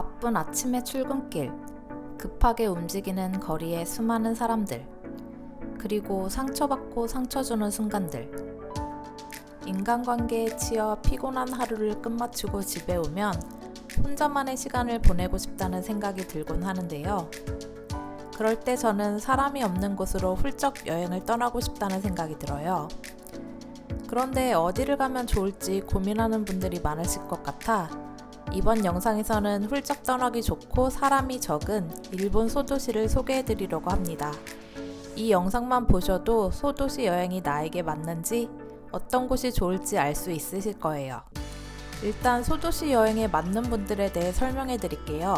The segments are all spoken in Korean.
바쁜 아침의 출근길, 급하게 움직이는 거리의 수많은 사람들, 그리고 상처받고 상처 주는 순간들. 인간관계에 치여 피곤한 하루를 끝마치고 집에 오면 혼자만의 시간을 보내고 싶다는 생각이 들곤 하는데요. 그럴 때 저는 사람이 없는 곳으로 훌쩍 여행을 떠나고 싶다는 생각이 들어요. 그런데 어디를 가면 좋을지 고민하는 분들이 많으실 것 같아 이번 영상에서는 훌쩍 떠나기 좋고 사람이 적은 일본 소도시를 소개해 드리려고 합니다. 이 영상만 보셔도 소도시 여행이 나에게 맞는지 어떤 곳이 좋을지 알 수 있으실 거예요. 일단 소도시 여행에 맞는 분들에 대해 설명해 드릴게요.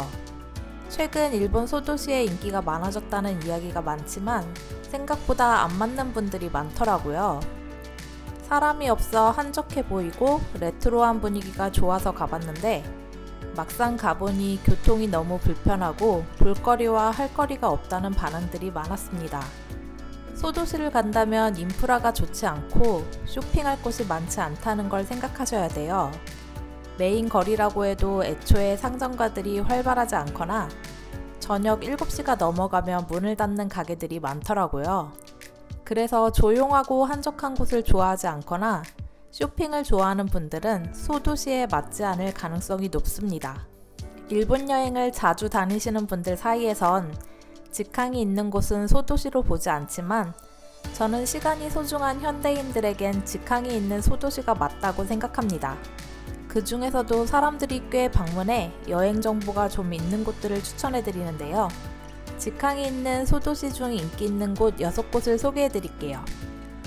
최근 일본 소도시의 인기가 많아졌다는 이야기가 많지만 생각보다 안 맞는 분들이 많더라고요. 사람이 없어 한적해 보이고 레트로한 분위기가 좋아서 가봤는데 막상 가보니 교통이 너무 불편하고 볼거리와 할 거리가 없다는 반응들이 많았습니다. 소도시를 간다면 인프라가 좋지 않고 쇼핑할 곳이 많지 않다는 걸 생각하셔야 돼요. 메인 거리라고 해도 애초에 상점가들이 활발하지 않거나 저녁 7시가 넘어가면 문을 닫는 가게들이 많더라고요. 그래서 조용하고 한적한 곳을 좋아하지 않거나 쇼핑을 좋아하는 분들은 소도시에 맞지 않을 가능성이 높습니다. 일본 여행을 자주 다니시는 분들 사이에선 직항이 있는 곳은 소도시로 보지 않지만 저는 시간이 소중한 현대인들에겐 직항이 있는 소도시가 맞다고 생각합니다. 그 중에서도 사람들이 꽤 방문해 여행 정보가 좀 있는 곳들을 추천해 드리는데요. 직항이 있는 소도시 중 인기 있는 곳 6곳을 소개해 드릴게요.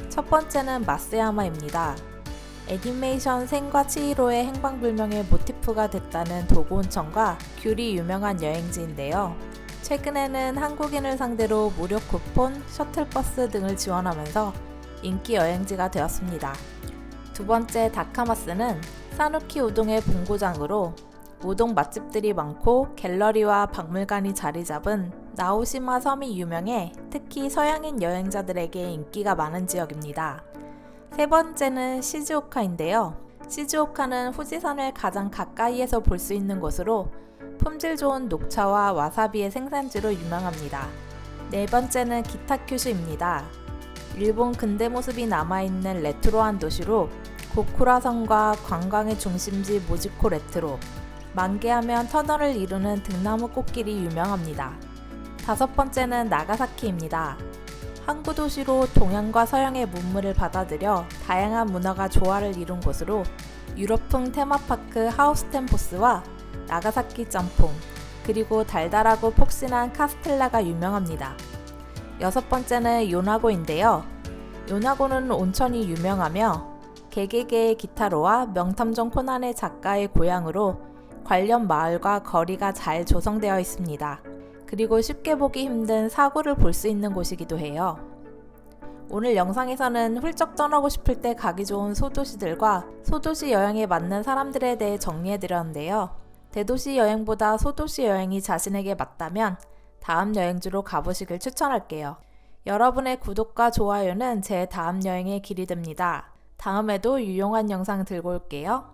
첫 번째는 마스야마입니다. 애니메이션 생과 치히로의 행방불명의 모티프가 됐다는 도구온천과 귤이 유명한 여행지인데요. 최근에는 한국인을 상대로 무료 쿠폰, 셔틀버스 등을 지원하면서 인기 여행지가 되었습니다. 두 번째 다카마스는 사누키 우동의 본고장으로 우동 맛집들이 많고 갤러리와 박물관이 자리 잡은 나오시마 섬이 유명해 특히 서양인 여행자들에게 인기가 많은 지역입니다. 세 번째는 시즈오카인데요. 시즈오카는 후지산을 가장 가까이에서 볼 수 있는 곳으로 품질 좋은 녹차와 와사비의 생산지로 유명합니다. 네 번째는 기타큐슈입니다. 일본 근대 모습이 남아있는 레트로한 도시로 고쿠라성과 관광의 중심지 모지코 레트로, 만개하면 터널을 이루는 등나무 꽃길이 유명합니다. 다섯 번째는 나가사키입니다. 항구 도시로 동양과 서양의 문물을 받아들여 다양한 문화가 조화를 이룬 곳으로 유럽풍 테마파크 하우스템포스와 나가사키 짬뽕, 그리고 달달하고 폭신한 카스텔라가 유명합니다. 여섯 번째는 요나고인데요. 요나고는 온천이 유명하며 개개개의 기타로와 명탐정 코난의 작가의 고향으로 관련 마을과 거리가 잘 조성되어 있습니다. 그리고 쉽게 보기 힘든 사고를 볼 수 있는 곳이기도 해요. 오늘 영상에서는 훌쩍 떠나고 싶을 때 가기 좋은 소도시들과 소도시 여행에 맞는 사람들에 대해 정리해드렸는데요. 대도시 여행보다 소도시 여행이 자신에게 맞다면 다음 여행지로 가보시길 추천할게요. 여러분의 구독과 좋아요는 제 다음 여행의 길이 됩니다. 다음에도 유용한 영상 들고 올게요.